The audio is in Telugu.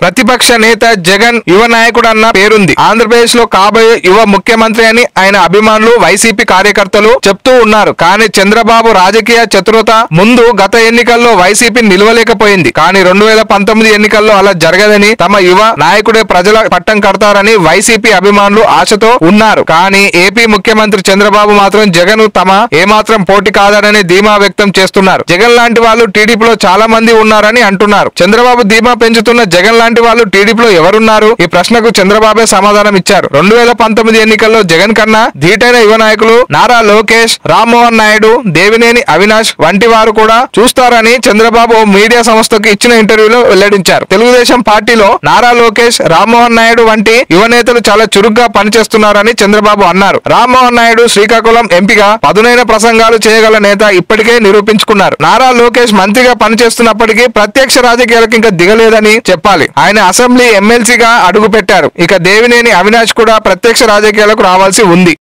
ప్రతిపక్ష నేత జగన్ యువ నాయకుడు అన్న పేరుంది. ఆంధ్రప్రదేశ్లో కాబోయే యువ ముఖ్యమంత్రి అని ఆయన అభిమానులు వైసీపీ కార్యకర్తలు చెప్తూ ఉన్నారు. కానీ చంద్రబాబు రాజకీయ చతురత ముందు గత ఎన్నికల్లో వైసీపీ నిలవలేకపోయింది. కానీ రెండు వేల పంతొమ్మిది ఎన్నికల్లో అలా జరగదని తమ యువ నాయకుడే ప్రజల పట్టం కడతారని వైసీపీ అభిమానులు ఆశతో ఉన్నారు. కానీ ఏపీ ముఖ్యమంత్రి చంద్రబాబు మాత్రం జగన్ తమ ఏమాత్రం పోటీ కాదనని ధీమా వ్యక్తం చేస్తున్నారు. జగన్ లాంటి వాళ్ళు టీడీపీలో చాలా మంది ఉన్నారని అంటున్నారు. చంద్రబాబు ధీమా పెంచుతున్న జగన్ లాంటి వాళ్ళు టీడీపీలో ఎవరున్నారు? ఈ ప్రశ్నకు చంద్రబాబే సమాధానం ఇచ్చారు. రెండు వేల పంతొమ్మిది ఎన్నికల్లో జగన్ కన్నా ధీటైన యువ నాయకులు నారా లోకేష్ రామ్మోహన్ నాయుడు దేవినేని అవినాష్ వంటి వారు కూడా చూస్తారని చంద్రబాబు ఓ మీడియా సంస్థకు ఇచ్చిన ఇంటర్వ్యూలో వెల్లడించారు. తెలుగుదేశం పార్టీలో నారా లోకేష్ రామ్మోహన్ నాయుడు వంటి యువ నేతలు చాలా చురుగ్గా పనిచేస్తున్నారని చంద్రబాబు అన్నారు. రామ్మోహన్ నాయుడు శ్రీకాకుళం ఎంపీగా పదునైన ప్రసంగాలు చేయగల నేత ఇప్పటికే నిరూపించుకున్నారు. నారా లోకేష్ మంత్రిగా పనిచేస్తున్నప్పటికీ ప్రత్యక్ష రాజకీయాలకు ఇంకా దిగలేదని చెప్పాలి. ఆయన అసెంబ్లీ ఎమ్మెల్సీగా అడుగు పెట్టారు ఇక దేవినేని అవినాష్ కూడా ప్రత్యక్ష రాజకీయాలకు రావాల్సి ఉంది.